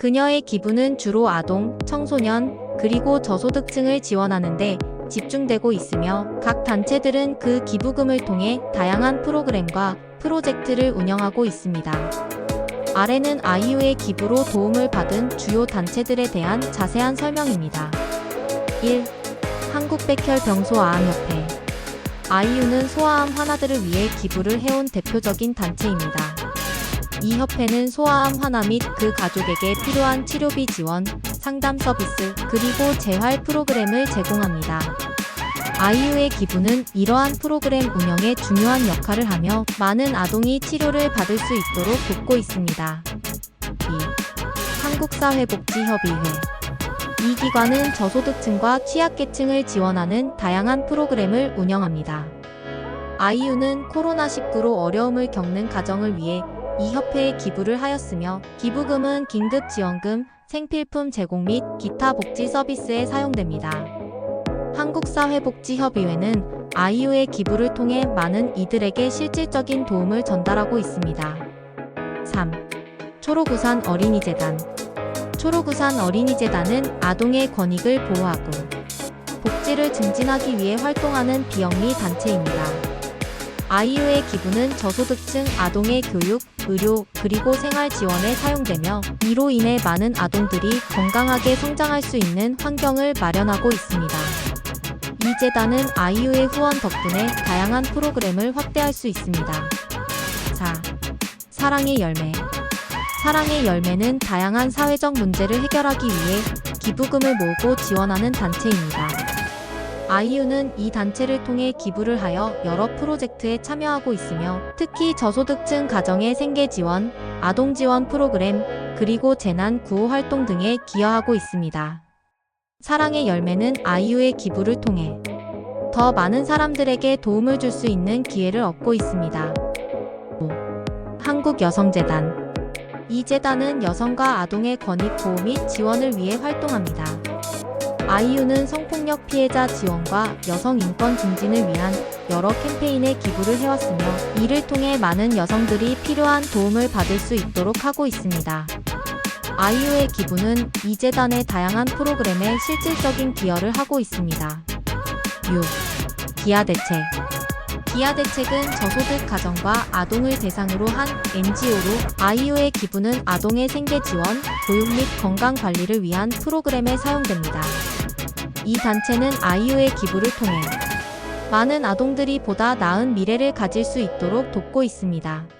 그녀의 기부는 주로 아동, 청소년, 그리고 저소득층을 지원하는데 집중되고 있으며 각 단체들은 그 기부금을 통해 다양한 프로그램과 프로젝트를 운영하고 있습니다. 아래는 아이유의 기부로 도움을 받은 주요 단체들에 대한 자세한 설명입니다. 1. 한국백혈병소아암협회 아이유는 소아암 환아들을 위해 기부를 해온 대표적인 단체입니다. 이 협회는 소아암 환아 및 그 가족에게 필요한 치료비 지원, 상담 서비스, 그리고 재활 프로그램을 제공합니다. 아이유의 기부는 이러한 프로그램 운영에 중요한 역할을 하며 많은 아동이 치료를 받을 수 있도록 돕고 있습니다. 2. 한국사회복지협의회 이 기관은 저소득층과 취약계층을 지원하는 다양한 프로그램을 운영합니다. 아이유는 코로나19로 어려움을 겪는 가정을 위해 이 협회에 기부를 하였으며 기부금은 긴급지원금, 생필품 제공 및 기타 복지 서비스에 사용됩니다. 한국사회복지협의회는 아이유의 기부를 통해 많은 이들에게 실질적인 도움을 전달하고 있습니다. 3. 초록우산 어린이재단 초록우산 어린이재단은 아동의 권익을 보호하고 복지를 증진하기 위해 활동하는 비영리 단체입니다. 아이유의 기부는 저소득층 아동의 교육, 의료, 그리고 생활 지원에 사용되며 이로 인해 많은 아동들이 건강하게 성장할 수 있는 환경을 마련하고 있습니다. 이 재단은 아이유의 후원 덕분에 다양한 프로그램을 확대할 수 있습니다. 4. 사랑의 열매 사랑의 열매는 다양한 사회적 문제를 해결하기 위해 기부금을 모으고 지원하는 단체입니다. 아이유는 이 단체를 통해 기부를 하여 여러 프로젝트에 참여하고 있으며 특히 저소득층 가정의 생계 지원, 아동 지원 프로그램, 그리고 재난 구호 활동 등에 기여하고 있습니다. 사랑의 열매는 아이유의 기부를 통해 더 많은 사람들에게 도움을 줄 수 있는 기회를 얻고 있습니다. 5. 한국여성재단 이 재단은 여성과 아동의 권익 보호 및 지원을 위해 활동합니다. 아이유는 성폭력 피해자 지원과 여성 인권 증진을 위한 여러 캠페인에 기부를 해왔으며 이를 통해 많은 여성들이 필요한 도움을 받을 수 있도록 하고 있습니다. 아이유의 기부는 이 재단의 다양한 프로그램에 실질적인 기여를 하고 있습니다. 6. 기아 대책 기아 대책은 저소득 가정과 아동을 대상으로 한 NGO로 아이유의 기부는 아동의 생계 지원, 교육 및 건강 관리를 위한 프로그램에 사용됩니다. 이 단체는 아이유의 기부를 통해 많은 아동들이 보다 나은 미래를 가질 수 있도록 돕고 있습니다.